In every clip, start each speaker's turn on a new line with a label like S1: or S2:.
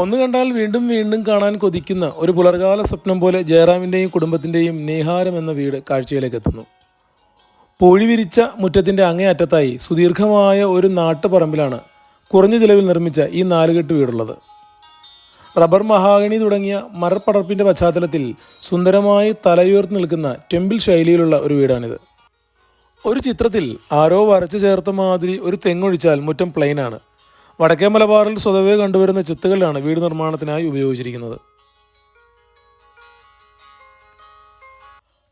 S1: ഒന്ന് കണ്ടാൽ വീണ്ടും വീണ്ടും കാണാൻ കൊതിക്കുന്ന ഒരു പുലർകാല സ്വപ്നം പോലെ ജയറാമിന്റെയും കുടുംബത്തിന്റെയും നേഹാരം എന്ന വീട് കാഴ്ചയിലേക്ക് എത്തുന്നു. പൂഴി വിരിച്ച മുറ്റത്തിന്റെ അങ്ങേയറ്റത്തായി സുദീർഘമായ ഒരു നാട്ടുപറമ്പിലാണ് കുറഞ്ഞ ചിലവിൽ നിർമ്മിച്ച ഈ നാലുകെട്ട് വീടുള്ളത്. റബ്ബർ മഹാഗണി തുടങ്ങിയ മരപ്പടർപ്പിന്റെ പശ്ചാത്തലത്തിൽ സുന്ദരമായി തലയുയർത്തി നിൽക്കുന്ന ടെമ്പിൾ ശൈലിയിലുള്ള ഒരു വീടാണിത്. ഒരു ചിത്രത്തിൽ ആരോ വരച്ചു ചേർത്ത മാതിരി ഒരു തെങ്ങൊഴിച്ചാൽ മുറ്റം പ്ലെയിനാണ്. വടക്കേ മലബാറിൽ സ്വതവേ കണ്ടുവരുന്ന ചിത്തുകളിലാണ് വീട് നിർമ്മാണത്തിനായി ഉപയോഗിച്ചിരിക്കുന്നത്.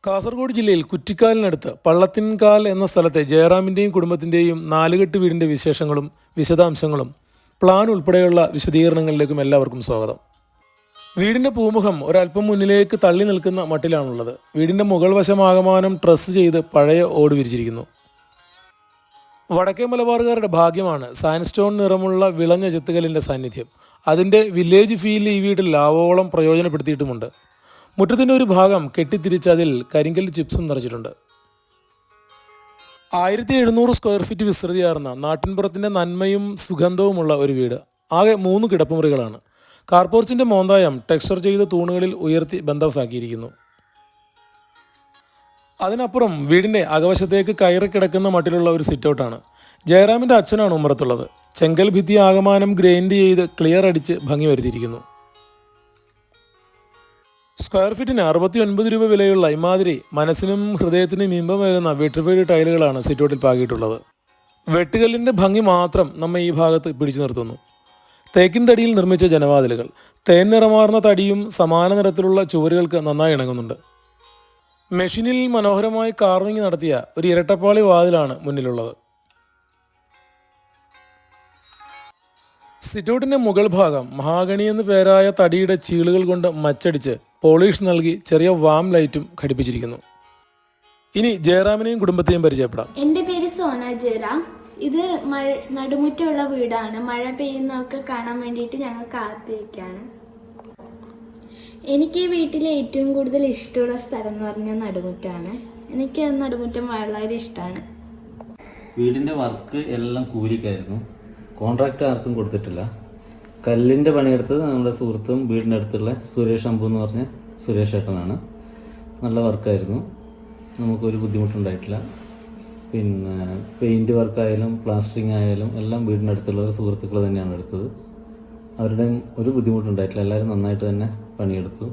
S1: കാസർഗോഡ് ജില്ലയിൽ കുറ്റിക്കാലിനടുത്ത് പള്ളത്തിൻകാൽ എന്ന സ്ഥലത്തെ ജയറാമിന്റെയും കുടുംബത്തിന്റെയും നാലുകെട്ട് വീടിന്റെ വിശേഷങ്ങളും വിശദാംശങ്ങളും പ്ലാൻ ഉൾപ്പെടെയുള്ള വിശദീകരണങ്ങളിലേക്കും എല്ലാവർക്കും സ്വാഗതം. വീടിന്റെ പൂമുഖം ഒരല്പം മുന്നിലേക്ക് തള്ളി നിൽക്കുന്ന മട്ടിലാണുള്ളത്. വീടിന്റെ മുകൾ വശമാകമാനം ട്രസ് ചെയ്ത് പഴയ ഓട് വിരിച്ചിരിക്കുന്നു. വടക്കേ മലബാറുകാരുടെ ഭാഗ്യമാണ് സാൻസ്റ്റോൺ നിറമുള്ള വിളഞ്ഞ ചെത്തുകല്ലിന്റെ സാന്നിധ്യം. അതിന്റെ വില്ലേജ് ഫീൽ ഈ വീട്ടിൽ ലാവോളം പ്രയോജനപ്പെടുത്തിയിട്ടുമുണ്ട്. മുറ്റത്തിന്റെ ഒരു ഭാഗം കെട്ടിത്തിരിച്ച് അതിൽ കരിങ്കൽ ചിപ്സും നിറച്ചിട്ടുണ്ട്. ആയിരത്തി എഴുന്നൂറ് സ്ക്വയർ ഫീറ്റ് വിസ്തൃതിയാർന്ന നാട്ടിൻപുറത്തിന്റെ നന്മയും സുഗന്ധവുമുള്ള ഒരു വീട്. ആകെ മൂന്ന് കിടപ്പുമുറികളാണ്. കാർപോർച്ചിന്റെ മോന്തായം ടെക്സ്ചർ ചെയ്ത തൂണുകളിൽ ഉയർത്തി ബന്ധവസാക്കിയിരിക്കുന്നു. അതിനപ്പുറം വീടിന്റെ അകവശത്തേക്ക് കയറി കിടക്കുന്ന മട്ടിലുള്ള ഒരു സിറ്റൗട്ടാണ് ജയറാമിന്റെ അച്ഛനാണ് ഉമ്മറത്തുള്ളത്. ചെങ്കൽ ഭിത്തി ആകമാനം ഗ്രൈൻഡ് ചെയ്ത് ക്ലിയർ അടിച്ച് ഭംഗി വരുത്തിയിരിക്കുന്നു. സ്ക്വയർ ഫീറ്റിന് അറുപത്തി ഒൻപത് രൂപ വിലയുള്ള ഇമാതിരി മനസ്സിനും ഹൃദയത്തിനും ഇമ്പമേകുന്ന വിട്രിഫൈഡ് ടൈലുകളാണ് സിറ്റൗട്ടിൽ പാകിയിട്ടുള്ളത്. വെട്ടുകല്ലിന്റെ ഭംഗി മാത്രം നമ്മെ ഈ ഭാഗത്ത് പിടിച്ചു നിർത്തുന്നു. തേക്കിൻ തടിയിൽ നിർമ്മിച്ച ജനവാതിലുകൾ തേൻ നിറമാർന്ന തടിയും സമാന നിറത്തിലുള്ള ചുവരുകൾക്ക് നന്നായി ഇണങ്ങുന്നുണ്ട്. മെഷീനിൽ മനോഹരമായി കാർവിംഗ് നടത്തിയ ഒരു ഇരട്ടപ്പാളി വാതിലാണ് മുന്നിലുള്ളത്. സിറ്റൗട്ടിന്റെ മുകൾ ഭാഗം മഹാഗണി എന്ന് പേരായ തടിയുടെ ചീളുകൾ കൊണ്ട് മച്ചടിച്ച് പോളിഷ് നൽകി ചെറിയ വാം ലൈറ്റും ഘടിപ്പിച്ചിരിക്കുന്നു. ഇനി ജയറാമിനെയും കുടുംബത്തെയും പരിചയപ്പെടാം.
S2: എന്റെ പേര് സോന ജയറാം. ഇത് മഴ നടുമുറ്റമുള്ള വീടാണ്. മഴ പെയ്യുന്നതൊക്കെ കാണാൻ വേണ്ടിയിട്ട് ഞങ്ങൾ കാത്തിരിക്കുകയാണ്. എനിക്ക് ഈ വീട്ടിൽ ഏറ്റവും കൂടുതൽ ഇഷ്ടമുള്ള സ്ഥലം എന്ന് പറഞ്ഞാൽ നടുമുറ്റമാണ് എനിക്ക് ആ നടുമുറ്റം വളരെ ഇഷ്ടമാണ്.
S3: വീടിന്റെ വർക്ക് എല്ലാം കൂലിക്കായിരുന്നു. കോൺട്രാക്റ്റ് ആർക്കും കൊടുത്തിട്ടില്ല. കല്ലിന്റെ പണിയെടുത്തത് നമ്മുടെ സുഹൃത്തും വീടിന്റെ അടുത്തുള്ള സുരേഷ് അമ്പു എന്ന് പറഞ്ഞ സുരേഷ് ഏട്ടനാണ്. നല്ല വർക്കായിരുന്നു നമുക്കൊരു ബുദ്ധിമുട്ടുണ്ടായിട്ടില്ല. പിന്നെ പെയിന്റ് വർക്കായാലും പ്ലാസ്റ്ററിങ് ആയാലും എല്ലാം വീടിന്റെ അടുത്തുള്ള സുഹൃത്തുക്കൾ തന്നെയാണ് എടുത്തത്. അവരുടെയും ഒരു ബുദ്ധിമുട്ടുണ്ടായിട്ടില്ല. എല്ലാവരും നന്നായിട്ട് തന്നെ പണിയെടുത്തു.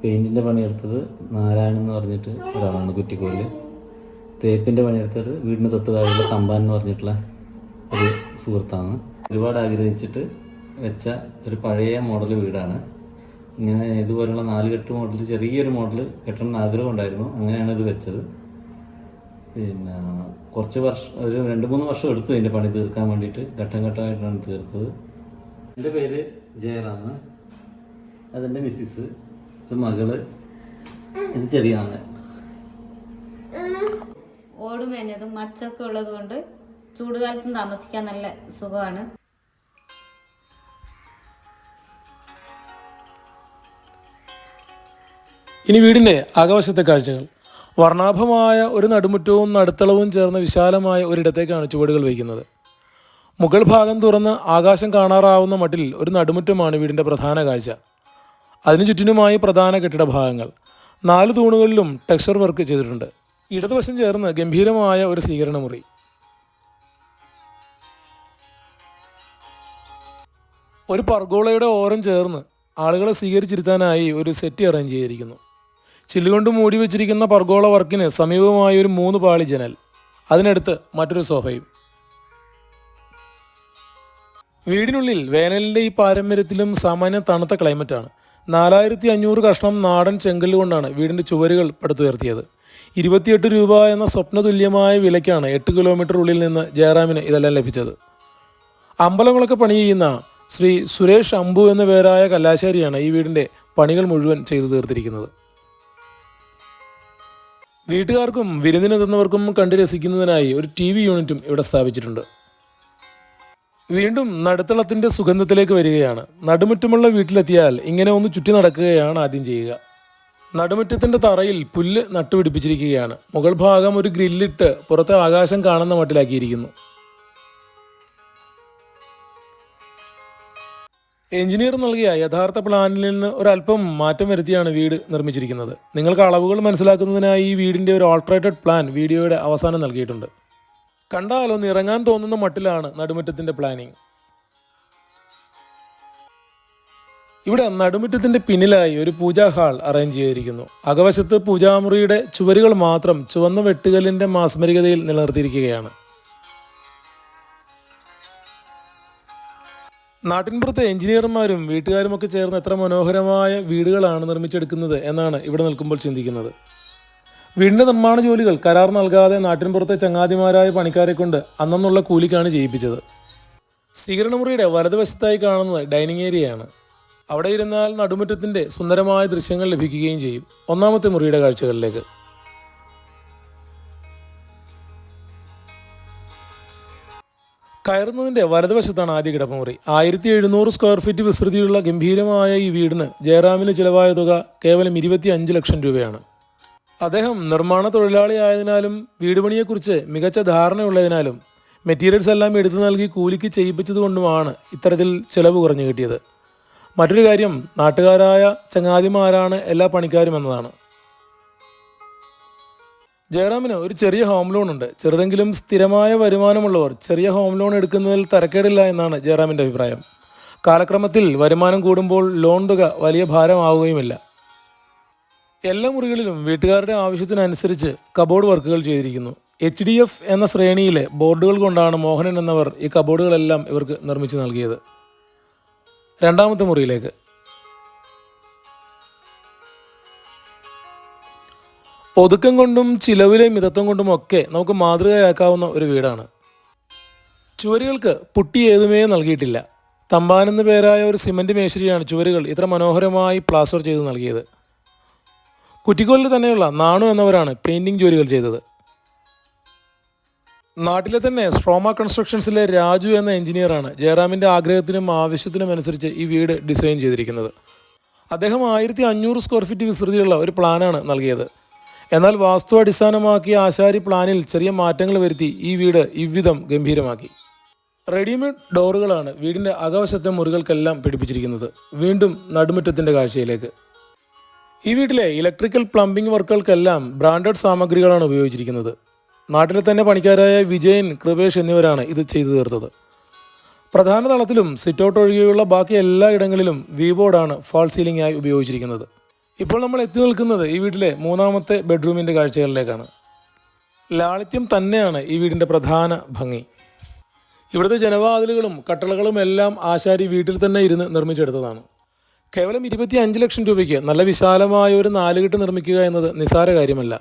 S3: പെയിന്റിന്റെ പണിയെടുത്തത് നാരായണൻ എന്ന് പറഞ്ഞിട്ട് ഒരാളാണ് കുറ്റിക്കോൽ. തേപ്പിന്റെ പണിയെടുത്തത് വീടിന് തൊട്ട് താഴെയുള്ള തമ്പാൻ എന്ന് പറഞ്ഞിട്ടുള്ള ഒരു സുഹൃത്താണ്. ഒരുപാട് ആഗ്രഹിച്ചിട്ട് വെച്ച ഒരു പഴയ മോഡൽ വീടാണ്. ഇങ്ങനെ ഇതുപോലുള്ള നാലുകെട്ട് മോഡൽ ചെറിയൊരു മോഡൽ കെട്ടണമെന്ന് ആഗ്രഹം ഉണ്ടായിരുന്നു അങ്ങനെയാണ് ഇത് വെച്ചത്. പിന്നെ കുറച്ച് വർഷം ഒരു രണ്ട് മൂന്ന് വർഷം എടുത്തു ഇതിന്റെ പണി തീർക്കാൻ വേണ്ടിയിട്ട്. ഘട്ടം ഘട്ടമായിട്ടാണ് തീർത്തത്. എന്റെ പേര് ജയറാം അതെന്റെ മിസ്സിസ് ഇത് മകൾ ഇത് ചെറിയ ആൾ
S4: ഓട് മേഞ്ഞതും മച്ചൊക്കെ ഉള്ളത് കൊണ്ട് ചൂടുകാലത്തും താമസിക്കാൻ നല്ല സുഖമാണ്.
S1: ഇനി വീടിന്റെ ആകാശത്തെ കാഴ്ചകൾ. വർണാഭമായ ഒരു നടുമുറ്റവും നടുത്തളവും ചേർന്ന വിശാലമായ ഒരിടത്തേക്കാണ് ചുവടുകൾ വയ്ക്കുന്നത്. മുകൾ ഭാഗം തുറന്ന് ആകാശം കാണാറാവുന്ന മട്ടിൽ ഒരു നടുമുറ്റമാണ് വീടിന്റെ പ്രധാന കാഴ്ച. അതിനു ചുറ്റിനുമായി പ്രധാന കെട്ടിട ഭാഗങ്ങൾ നാല് തൂണുകളിലും ടെക്സ്ചർ വർക്ക് ചെയ്തിട്ടുണ്ട്. ഇടതുവശം ചേർന്ന് ഗംഭീരമായ ഒരു സ്വീകരണ മുറി. ഒരു പർഗോളയുടെ ഓരം ചേർന്ന് ആളുകളെ സ്വീകരിച്ചിരുത്താനായി ഒരു സെറ്റ് അറേഞ്ച് ചെയ്തിരിക്കുന്നു. ചില്ലുകൊണ്ട് മൂടി വെച്ചിരിക്കുന്ന പർഗോള വർക്കിന് സമീപമായി ഒരു മൂന്ന് പാളി ജനൽ. അതിനടുത്ത് മറ്റൊരു സോഫയും. വീടിനുള്ളിൽ വേനലിന്റെ ഈ പാരമ്പര്യത്തിലും സാമാന്യം തണുത്ത ക്ലൈമറ്റാണ് നാലായിരത്തി അഞ്ഞൂറ് കഷ്ണം നാടൻ ചെങ്കല്ല് കൊണ്ടാണ് വീടിന്റെ ചുവരുകൾ പടുത്തുയർത്തിയത്. ഇരുപത്തിയെട്ട് രൂപ എന്ന സ്വപ്നതുല്യമായ വിലയ്ക്കാണ് എട്ട് കിലോമീറ്റർ ഉള്ളിൽ നിന്ന് ജയറാമിന് ഇതെല്ലാം ലഭിച്ചത്. അമ്പലങ്ങളൊക്കെ പണി ചെയ്യുന്ന ശ്രീ സുരേഷ് അമ്പു എന്ന പേരായ കല്ലാശാരിയാണ് ഈ വീടിന്റെ പണികൾ മുഴുവൻ ചെയ്തു തീർത്തിരിക്കുന്നത്. വീട്ടുകാർക്കും വിരുന്നിനെത്തുന്നവർക്കും കണ്ടു രസിക്കുന്നതിനായി ഒരു ടി വി യൂണിറ്റും ഇവിടെ സ്ഥാപിച്ചിട്ടുണ്ട്. വീണ്ടും നടുത്തളത്തിന്റെ സുഗന്ധത്തിലേക്ക് വരികയാണ്. നടുമുറ്റമുള്ള വീട്ടിലെത്തിയാൽ ഇങ്ങനെ ഒന്ന് ചുറ്റി നടക്കുകയാണ് ആദ്യം ചെയ്യുക. നടുമുറ്റത്തിന്റെ തറയിൽ പുല്ല് നട്ടുപിടിപ്പിച്ചിരിക്കുകയാണ്. മുകൾ ഭാഗം ഒരു ഗ്രില്ലിട്ട് പുറത്തെ ആകാശം കാണുന്ന മട്ടിലാക്കിയിരിക്കുന്നു. എഞ്ചിനീയർ നൽകിയ യഥാർത്ഥ പ്ലാനിൽ നിന്ന് ഒരല്പം മാറ്റം വരുത്തിയാണ് വീട് നിർമ്മിച്ചിരിക്കുന്നത്. നിങ്ങൾക്ക് അളവുകൾ മനസ്സിലാക്കുന്നതിനായി ഈ വീടിന്റെ ഒരു ഓൾട്ടറേറ്റഡ് പ്ലാൻ വീഡിയോയുടെ അവസാനം നൽകിയിട്ടുണ്ട്. കണ്ടാൽ ഒന്ന് ഇറങ്ങാൻ തോന്നുന്ന മട്ടിലാണ് നടുമുറ്റത്തിന്റെ പ്ലാനിങ് ഇവിടെ നടുമുറ്റത്തിന്റെ പിന്നിലായി ഒരു പൂജാ ഹാൾ അറേഞ്ച് ചെയ്തിരിക്കുന്നു. അകവശത്ത് പൂജാമുറിയുടെ ചുവരുകൾ മാത്രം ചുവന്ന വെട്ടുകല്ലിന്റെ മാസ്മരികതയിൽ നിലനിർത്തിയിരിക്കുകയാണ്. നാട്ടിൻപുറത്തെ എഞ്ചിനീയർമാരും വീട്ടുകാരുമൊക്കെ ചേർന്ന് എത്ര മനോഹരമായ വീടുകളാണ് നിർമ്മിച്ചെടുക്കുന്നത് എന്നാണ് ഇവിടെ നിൽക്കുമ്പോൾ ചിന്തിക്കുന്നത്. വീടിന്റെ നിർമ്മാണ ജോലികൾ കരാർ നൽകാതെ നാട്ടിൻപുറത്തെ ചങ്ങാതിമാരായ പണിക്കാരെ കൊണ്ട് അന്നുള്ള കൂലിക്കാണ് ചെയ്യിപ്പിച്ചത്. സ്വീകരണമുറിയുടെ വലതുവശത്തായി കാണുന്നത് ഡൈനിങ് ഏരിയയാണ്. അവിടെ ഇരുന്നാൽ നടുമുറ്റത്തിന്റെ സുന്ദരമായ ദൃശ്യങ്ങൾ ലഭിക്കുകയും ചെയ്യും ഒന്നാമത്തെ മുറിയുടെ കാഴ്ചകളിലേക്ക്. കയറുന്നതിന്റെ വലതുവശത്താണ് ആദ്യ കിടപ്പുമുറി. ആയിരത്തി എഴുന്നൂറ് സ്ക്വയർ ഫീറ്റ് വിസ്തൃതിയുള്ള ഗംഭീരമായ ഈ വീടിന് ജയറാമിന് ചിലവായ തുക കേവലം ഇരുപത്തി ലക്ഷം രൂപയാണ്. അദ്ദേഹം നിർമ്മാണ തൊഴിലാളിയായതിനാലും വീട് പണിയെക്കുറിച്ച് മികച്ച ധാരണയുള്ളതിനാലും മെറ്റീരിയൽസ് എല്ലാം എടുത്തു നൽകി കൂലിക്ക് ചെയ്യിപ്പിച്ചതുകൊണ്ടുമാണ് ഇത്തരത്തിൽ ചിലവ് കുറഞ്ഞു കിട്ടിയത്. മറ്റൊരു കാര്യം നാട്ടുകാരായ ചങ്ങാതിമാരാണ് എല്ലാ പണിക്കാരും എന്നതാണ്. ജയറാമിന് ഒരു ചെറിയ ഹോം ലോൺ ഉണ്ട്. ചെറുതെങ്കിലും സ്ഥിരമായ വരുമാനമുള്ളവർ ചെറിയ ഹോം ലോൺ എടുക്കുന്നതിൽ തരക്കേടില്ല എന്നാണ് ജയറാമിന്റെ അഭിപ്രായം. കാലക്രമത്തിൽ വരുമാനം കൂടുമ്പോൾ ലോൺ തുക വലിയ ഭാരമാവുകയുമില്ല. എല്ലാ മുറികളിലും വീട്ടുകാരുടെ ആവശ്യത്തിനനുസരിച്ച് കബോർഡ് വർക്കുകൾ ചെയ്തിരിക്കുന്നു. എച്ച് ഡി എഫ് എന്ന ശ്രേണിയിലെ ബോർഡുകൾ കൊണ്ടാണ് മോഹനൻ എന്നവർ ഈ കബോർഡുകളെല്ലാം ഇവർക്ക് നിർമ്മിച്ച് നൽകിയത്. രണ്ടാമത്തെ മുറിയിലേക്ക്. ഒതുക്കം കൊണ്ടും ചിലവിലെ മിതത്വം കൊണ്ടും ഒക്കെ നമുക്ക് മാതൃകയാക്കാവുന്ന ഒരു വീടാണ്. ചുവരുകൾക്ക് പുട്ടി ഏതുമേ നൽകിയിട്ടില്ല. തമ്പാനെന്ന് പേരായ ഒരു സിമന്റ് മേശരിയാണ് ചുവരുകൾ ഇത്ര മനോഹരമായി പ്ലാസ്റ്റർ ചെയ്ത് നൽകിയത്. കുറ്റിക്കോലിൽ തന്നെയുള്ള നാണു എന്നവരാണ് പെയിന്റിംഗ് ജോലികൾ ചെയ്തത്. നാട്ടിലെ തന്നെ സ്ട്രോമ കൺസ്ട്രക്ഷൻസിലെ രാജു എന്ന എഞ്ചിനീയറാണ് ജയറാമിന്റെ ആഗ്രഹത്തിനും ആവശ്യത്തിനും അനുസരിച്ച് ഈ വീട് ഡിസൈൻ ചെയ്തിരിക്കുന്നത്. അദ്ദേഹം ആയിരത്തി അഞ്ഞൂറ് സ്ക്വയർ ഫീറ്റ് വിസ്തൃതിയുള്ള ഒരു പ്ലാനാണ് നൽകിയത്. എന്നാൽ വാസ്തു അടിസ്ഥാനമാക്കിയ ആശാരി പ്ലാനിൽ ചെറിയ മാറ്റങ്ങൾ വരുത്തി ഈ വീട് ഇவ்விധം ഗംഭീരമാക്കി. റെഡിമെയ്ഡ് ഡോറുകളാണ് വീടിന്റെ അകവശത്തെ മുറികൾക്കെല്ലാം പിടിപ്പിച്ചിരിക്കുന്നത്. വീണ്ടും നടുമുറ്റത്തിന്റെ കാഴ്ചയിലേക്ക്. ഈ വീട്ടിലെ ഇലക്ട്രിക്കൽ പ്ലംബിംഗ് വർക്കുകൾക്കെല്ലാം ബ്രാൻഡഡ് സാമഗ്രികളാണ് ഉപയോഗിച്ചിരിക്കുന്നത്. നാട്ടിലെ തന്നെ പണിക്കാരായ വിജയൻ കൃപേഷ് എന്നിവരാണ് ഇത് ചെയ്തു തീർത്തത്. പ്രധാന തളത്തിലും സിറ്റൗട്ട് ഒഴികെയുള്ള ബാക്കി എല്ലാ ഇടങ്ങളിലും വി ബോർഡാണ് ഫാൾ സീലിംഗ് ആയി ഉപയോഗിച്ചിരിക്കുന്നത്. ഇപ്പോൾ നമ്മൾ എത്തി നിൽക്കുന്നത് ഈ വീട്ടിലെ മൂന്നാമത്തെ ബെഡ്റൂമിന്റെ കാഴ്ചകളിലേക്കാണ്. ലാളിത്യം തന്നെയാണ് ഈ വീടിന്റെ പ്രധാന ഭംഗി. ഇവിടുത്തെ ജനവാതിലുകളും കട്ടളകളും എല്ലാം ആശാരി വീട്ടിൽ തന്നെ ഇരുന്ന് നിർമ്മിച്ചെടുത്തതാണ്. കേവലം ഇരുപത്തി അഞ്ച് ലക്ഷം രൂപയ്ക്ക് നല്ല വിശാലമായ ഒരു നാലുകെട്ട് നിർമ്മിക്കുക എന്നത് നിസ്സാര കാര്യമല്ല.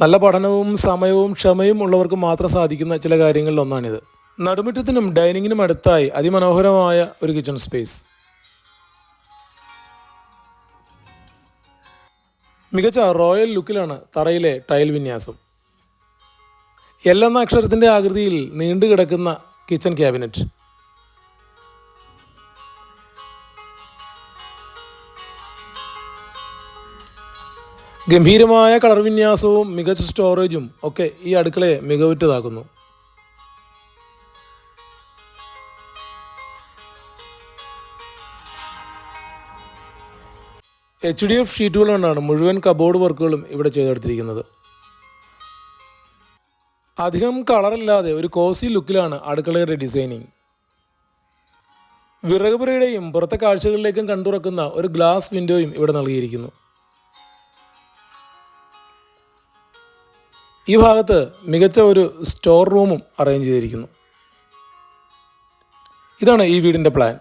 S1: നല്ല പഠനവും സമയവും ക്ഷമയും ഉള്ളവർക്ക് മാത്രം സാധിക്കുന്ന ചില കാര്യങ്ങളിൽ ഒന്നാണിത്. നടുമുറ്റത്തിനും ഡൈനിങ്ങിനും അടുത്തായി അതിമനോഹരമായ ഒരു കിച്ചൺ സ്പേസ് മികച്ച റോയൽ ലുക്കിലാണ് തറയിലെ ടൈൽ വിന്യാസം. എല്ലെന്ന അക്ഷരത്തിന്റെ ആകൃതിയിൽ നീണ്ടുകിടക്കുന്ന കിച്ചൺ ക്യാബിനറ്റ് ഗംഭീരമായ കളർ വിന്യാസവും മികച്ച സ്റ്റോറേജും ഒക്കെ ഈ അടുക്കളയെ മികവുറ്റതാക്കുന്നു. എച്ച് ഡി എഫ് ഷീറ്റുകൾ കൊണ്ടാണ് മുഴുവൻ കബോർഡ് വർക്കുകളും ഇവിടെ ചെയ്തെടുത്തിരിക്കുന്നത്. അധികം കളറില്ലാതെ ഒരു കോസി ലുക്കിലാണ് അടുക്കളയുടെ ഡിസൈനിങ് വിറകുപുരയുടെയും പുറത്തെ കാഴ്ചകളിലേക്കും കണ്ടുറക്കുന്ന ഒരു ഗ്ലാസ് വിൻഡോയും ഇവിടെ നൽകിയിരിക്കുന്നു. ഈ ഭാഗത്ത് മികച്ച ഒരു സ്റ്റോർ റൂമും അറേഞ്ച് ചെയ്തിരിക്കുന്നു. ഇതാണ് ഈ വീടിന്റെ പ്ലാൻ